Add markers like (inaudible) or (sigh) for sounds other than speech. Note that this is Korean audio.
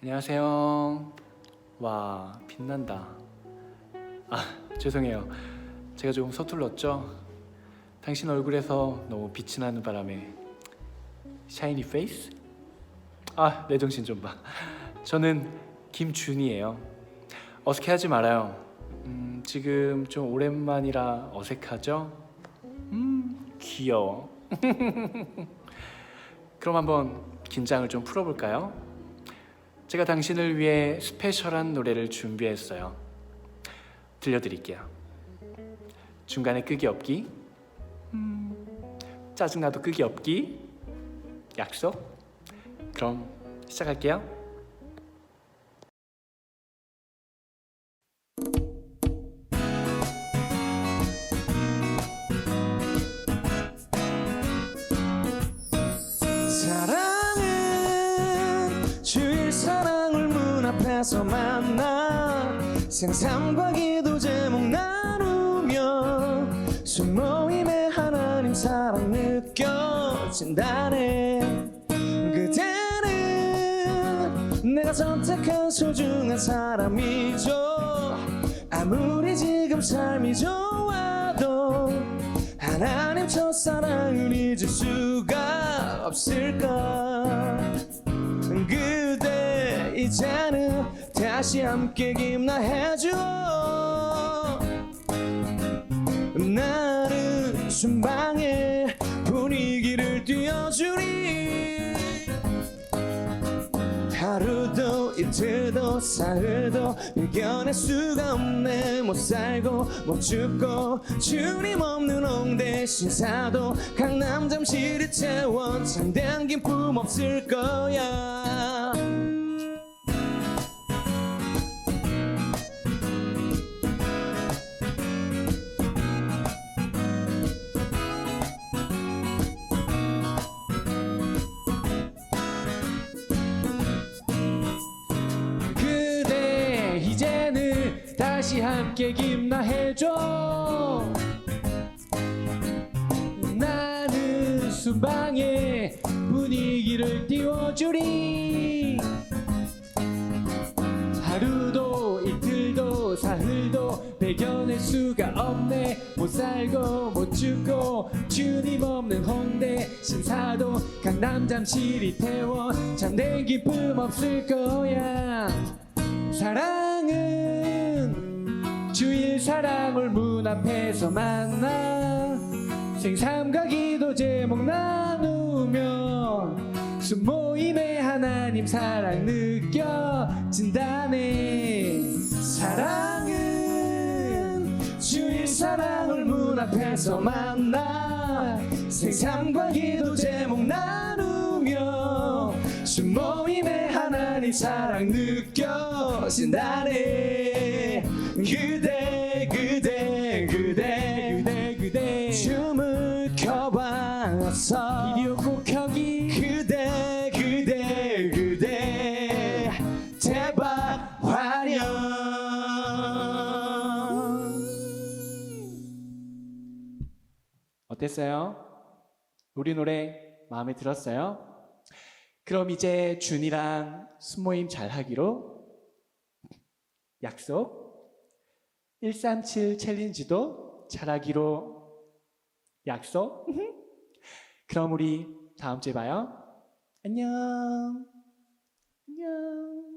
안녕하세요. 와, 빛난다. 아, 죄송해요. 제가 조금 서툴렀죠? 당신 얼굴에서 너무 빛이 나는 바람에 샤이니 페이스? 아, 내 정신 좀 봐. 저는 김준이에요. 어색해하지 말아요. 음, 지금 좀 오랜만이라 어색하죠? 음, 귀여워. (laughs) 그럼 한번 긴장을 좀 풀어볼까요? 제가 당신을 위해 스페셜한 노래를 준비했어요. 들려드릴게요. 중간에 끄기 없기. 음, 짜증나도 끄기 없기. 약속? 그럼 시작할게요. 문 앞에서 만나 생삼과 기도 제목 나누며 술모임에 하나님 사랑 느껴진다네. 그대는 내가 선택한 소중한 사람이죠. 아무리 지금 삶이 좋아도 하나님 첫사랑을 잊을 수가 없을까 그대 이제는 다시 함께 김나해줘. 나는 순방에 분위기를 띄워주리. 하루도 이틀도 사흘도 이겨낼 수가 없네. 못 살고 못 죽고 주님 없는 홍대 신사도 강남 잠실이 채워 참된 기쁨 없을 거야 다시 함께 김나해줘. 나는 순방에 분위기를 띄워주리. 하루도 이틀도 사흘도 배겨낼 수가 없네. 못 살고 못 죽고 주님 없는 홍대 신사도 강남 잠실 이태원 참된 기쁨 없을 거야. 사랑은 사랑을 문 앞에서 만나. 생삼과 기도 제목 나누며 순모임에 하나님 사랑 느껴진다네. 사랑은 주일 사랑을 문 앞에서 만나. 생삼과 기도 제목 나누며 순모임에 하나님 사랑 느껴진다네. 그대 그대 그대 그대 그대 춤을 켜봐서 비디오 꼭 켜기 그대 그대 그대 대박 화려 어땠어요? 우리 노래 마음에 들었어요? 그럼 이제 준이랑 순모임 잘 하기로 약속. 137 챌린지도 잘하기로 약속. 그럼 우리 다음 주에 봐요. 안녕. 안녕.